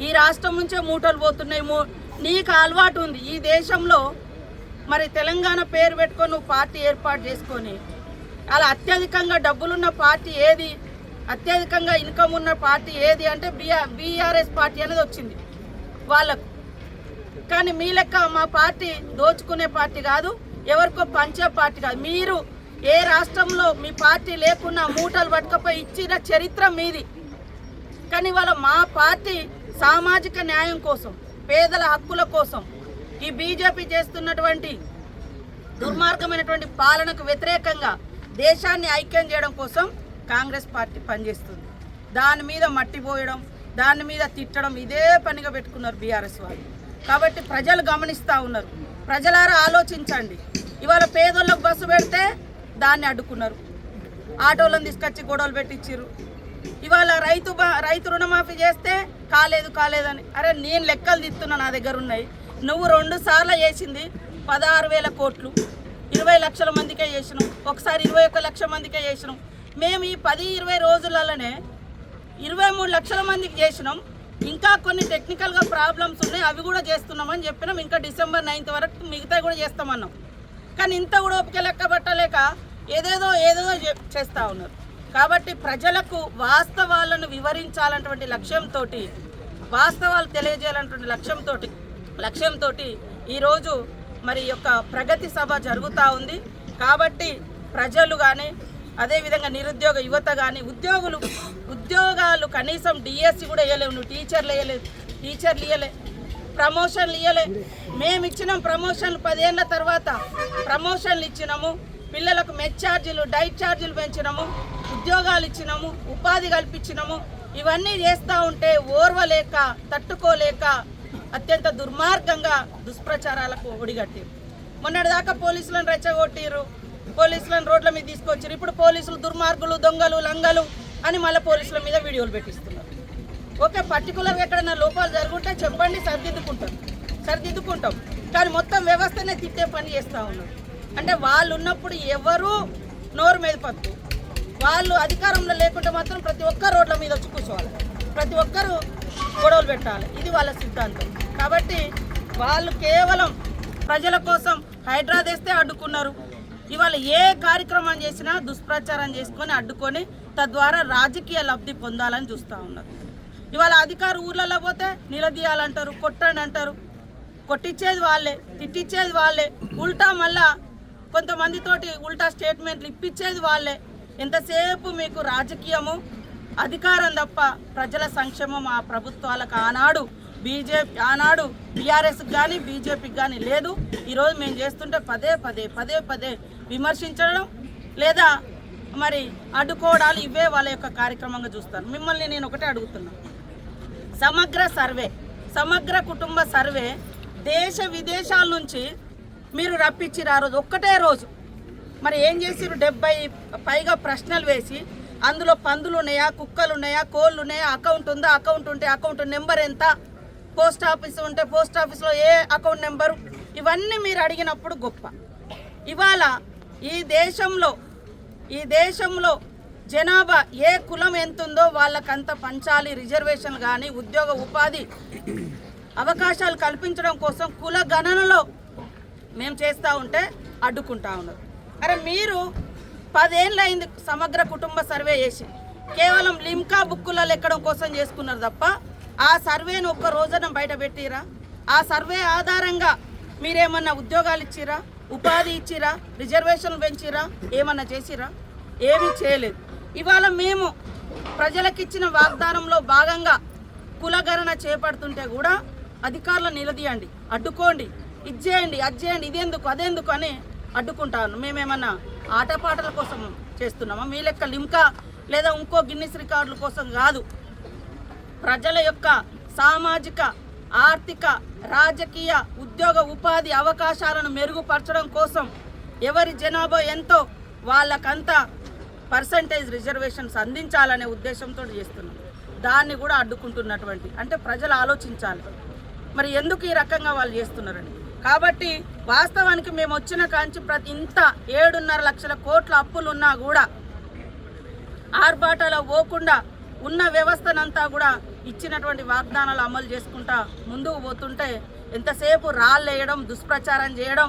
ఈ రాష్ట్రం నుంచే మూటలు పోతున్నాయి. మూ- నీకు అలవాటు ఉంది. ఈ దేశంలో మరి తెలంగాణ పేరు పెట్టుకొని నువ్వు పార్టీ ఏర్పాటు చేసుకొని అలా అత్యధికంగా డబ్బులున్న పార్టీ ఏది? అత్యధికంగా ఇన్కమ్ ఉన్న పార్టీ ఏది అంటే బిఆర్ బీఆర్ఎస్ పార్టీ అనేది వచ్చింది వాళ్ళకు. కానీ మీ లెక్క మా పార్టీ దోచుకునే పార్టీ కాదు ఎవరికో పంచే పార్టీ కాదు. మీరు ఏ రాష్ట్రంలో మీ పార్టీ లేకున్నా మూటలు పట్టుకపోయి ఇచ్చిన చరిత్ర మీది. కానీ వాళ్ళ మా పార్టీ సామాజిక న్యాయం కోసం పేదల హక్కుల కోసం ఈ బీజేపీ చేస్తున్నటువంటి దుర్మార్గమైనటువంటి పాలనకు వ్యతిరేకంగా దేశాన్ని ఐక్యం చేయడం కోసం కాంగ్రెస్ పార్టీ పనిచేస్తుంది. దాని మీద మట్టి పోయడం దాని మీద తిట్టడం ఇదే పనిగా పెట్టుకున్నారు బీఆర్ఎస్ వాళ్ళు. కాబట్టి ప్రజలు గమనిస్తూ ఉన్నారు. ప్రజలారా ఆలోచించండి. ఇవాళ పేదోళ్ళకు బస్సు పెడితే దాన్ని అడ్డుకున్నారు. ఆటోలను తీసుకొచ్చి గొడవలు పెట్టించారు ఇవాళ రైతు రైతు రుణమాఫీ చేస్తే కాలేదు కాలేదని. అరే నేను లెక్కలు తీస్తున్నా నా దగ్గర ఉన్నాయి. నువ్వు రెండు సార్లు చేసింది పదహారు వేల కోట్లు. ఇరవై లక్షల మందికే చేసినాం. ఒకసారి ఇరవై ఒక్క లక్షల మందికే చేసినాం. మేము ఈ పది ఇరవై రోజులలోనే ఇరవై మూడు లక్షల మందికి చేసినాం. ఇంకా కొన్ని టెక్నికల్గా ప్రాబ్లమ్స్ ఉన్నాయి. అవి కూడా చేస్తున్నామని చెప్పినాం. ఇంకా డిసెంబర్ నైన్త్ వరకు మిగతా కూడా చేస్తామన్నాం. కానీ ఇంత కూడా ఓపిక లెక్క పట్టలేక ఏదేదో ఏదేదో చేస్తూ చేస్తా ఉన్నారు. కాబట్టి ప్రజలకు వాస్తవాలను వివరించాలన్నటువంటి లక్ష్యంతో వాస్తవాలు తెలియజేయాలన్నటువంటి లక్ష్యంతో లక్ష్యంతో ఈరోజు మరి యొక్క ప్రగతి సభ జరుగుతూ ఉంది. కాబట్టి ప్రజలు కానీ అదేవిధంగా నిరుద్యోగ యువత కానీ ఉద్యోగులు ఉద్యోగాలు కనీసం డిఎస్సి కూడా ఇవ్వలేవు నువ్వు టీచర్లు ఇవ్వలేదు టీచర్లు ఇవ్వలే ప్రమోషన్లు ఇవ్వలే మేము ఇచ్చినాం ప్రమోషన్లు పదేళ్ళ తర్వాత. ప్రమోషన్లు ఇచ్చినాము. పిల్లలకు మెచ్ ఛార్జీలు డైట్ ఛార్జీలు పెంచినము ఉద్యోగాలు ఇచ్చినాము ఉపాధి కల్పించినము ఇవన్నీ చేస్తూ ఉంటే ఓర్వలేక తట్టుకోలేక అత్యంత దుర్మార్గంగా దుష్ప్రచారాలకు ఒడిగట్టారు. మొన్నటిదాకా పోలీసులను రెచ్చగొట్టిరు. పోలీసులను రోడ్ల మీద తీసుకొచ్చారు. ఇప్పుడు పోలీసులు దుర్మార్గులు దొంగలు లంగలు అని మళ్ళీ పోలీసుల మీద వీడియోలు పెట్టిస్తున్నారు. ఓకే పర్టికులర్గా ఎక్కడైనా లోపాలు జరుగుంటే చెప్పండి సరిదిద్దుకుంటాం. సరిదిద్దుకుంటాం. కానీ మొత్తం వ్యవస్థనే తిట్టే పని చేస్తూ ఉన్నారు. అంటే వాళ్ళు ఉన్నప్పుడు ఎవరు నోరు మీద పత్తు వాళ్ళు అధికారంలో లేకుంటే మాత్రం ప్రతి ఒక్క రోడ్ల మీద వచ్చి కూర్చోవాలి. ప్రతి ఒక్కరు గొడవలు పెట్టాలి. ఇది వాళ్ళ సిద్ధాంతం. కాబట్టి వాళ్ళు కేవలం ప్రజల కోసం హైడ్రా తెస్తే అడ్డుకున్నారు. ఇవాళ ఏ కార్యక్రమం చేసినా దుష్ప్రచారం చేసుకొని అడ్డుకొని తద్వారా రాజకీయ లబ్ధి పొందాలని చూస్తూ ఉన్నారు. ఇవాళ అధికారు ఊర్లలో పోతే నిలదీయాలంటారు కొట్టండి అంటారు కొట్టించేది వాళ్ళే తిట్టించేది వాళ్ళే. ఉల్టా మళ్ళా కొంతమందితోటి ఉల్టా స్టేట్మెంట్లు ఇప్పించేది వాళ్ళే. ఎంతసేపు మీకు రాజకీయము అధికారం తప్ప ప్రజల సంక్షేమం ఆ ప్రభుత్వాలకు ఆనాడు బీజేపీ ఆనాడు బీఆర్ఎస్కి కానీ బీజేపీకి కానీ లేదు. ఈరోజు మేము చేస్తుంటే పదే పదే పదే పదే విమర్శించడం లేదా మరి అడ్డుకోవడాలు ఇవే వాళ్ళ యొక్క కార్యక్రమంగా చూస్తాను మిమ్మల్ని నేను ఒకటే అడుగుతున్నా. సమగ్ర సర్వే సమగ్ర కుటుంబ సర్వే దేశ విదేశాల నుంచి మీరు రప్పించిరు ఆ రోజు ఒక్కటే రోజు. మరి ఏం చేసిరు డెబ్బై పైగా ప్రశ్నలు వేసి అందులో పందులు ఉన్నాయా కుక్కలు ఉన్నాయా కోళ్ళు ఉన్నాయా అకౌంట్ ఉందా అకౌంట్ ఉంటే అకౌంట్ నెంబర్ ఎంత? పోస్ట్ ఆఫీస్ ఉంటే పోస్ట్ ఆఫీస్లో ఏ అకౌంట్ నెంబరు? ఇవన్నీ మీరు అడిగినప్పుడు గొప్ప. ఇవాళ ఈ దేశంలో ఈ దేశంలో జనాభా ఏ కులం ఎంత ఉందో వాళ్ళకంత పంచాలి రిజర్వేషన్ కానీ ఉద్యోగ ఉపాధి అవకాశాలు కల్పించడం కోసం కుల గణనలో మేము చేస్తూ ఉంటే అడ్డుకుంటా ఉన్నారు. అరే మీరు పదేళ్ళైంది సమగ్ర కుటుంబ సర్వే చేసి కేవలం లిమ్కా బుక్కులలో ఎక్కడం కోసం చేసుకున్నారు తప్ప ఆ సర్వేను ఒక్క రోజున బయట పెట్టిరా? ఆ సర్వే ఆధారంగా మీరేమన్నా ఉద్యోగాలు ఇచ్చిరా? ఉపాధి ఇచ్చిరా? రిజర్వేషన్లు పెంచిరా? ఏమన్నా చేసిరా? ఏమీ చేయలేదు. ఇవాళ మేము ప్రజలకిచ్చిన వాగ్దానంలో భాగంగా కులగణన చేపడుతుంటే కూడా అధికారులు నిలదీయండి అడ్డుకోండి. ఇది చేయండి అది చేయండి ఇదేందుకు అదెందుకు అని అడ్డుకుంటాను మేమేమన్నా ఆటపాటల కోసం చేస్తున్నామా? మీ లెక్క లింకా లేదా ఇంకో గిన్నిస్ రికార్డుల కోసం కాదు. ప్రజల యొక్క సామాజిక ఆర్థిక రాజకీయ ఉద్యోగ ఉపాధి అవకాశాలను మెరుగుపరచడం కోసం ఎవరి జనాభా ఎంతో వాళ్ళకంతా పర్సంటేజ్ రిజర్వేషన్స్ అందించాలనే ఉద్దేశంతో చేస్తున్నాం. దాన్ని కూడా అడ్డుకుంటున్నటువంటి అంటే ప్రజలు ఆలోచించాలి. మరి ఎందుకు ఈ రకంగా వాళ్ళు చేస్తున్నారని కాబట్టి వాస్తవానికి మేము వచ్చిన కాంచి ప్రతి ఇంత ఏడున్నర లక్షల కోట్ల అప్పులు ఉన్నా కూడా ఆర్భాటాలో పోకుండా ఉన్న వ్యవస్థనంతా కూడా ఇచ్చినటువంటి వాగ్దానాలు అమలు చేసుకుంటా ముందుకు పోతుంటే ఎంతసేపు రాళ్ళు వేయడం దుష్ప్రచారం చేయడం